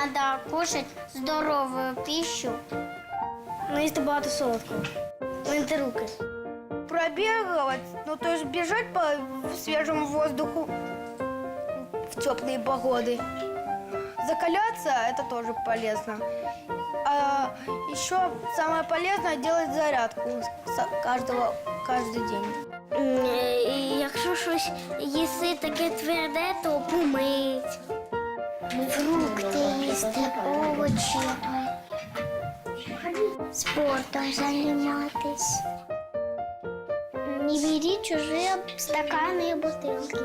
надо кушать здоровую пищу. Не їсти багато солодкого. Мити руки. Пробегать, ну то есть бежать по свежему воздуху в теплые погоды. Закаляться это тоже полезно. А еще самое полезное делать зарядку с- каждого каждый день. І якщо щось їси таке тверде, то помить. овочі. Спортом займатись. Не беріть чужі стакани і бутилки.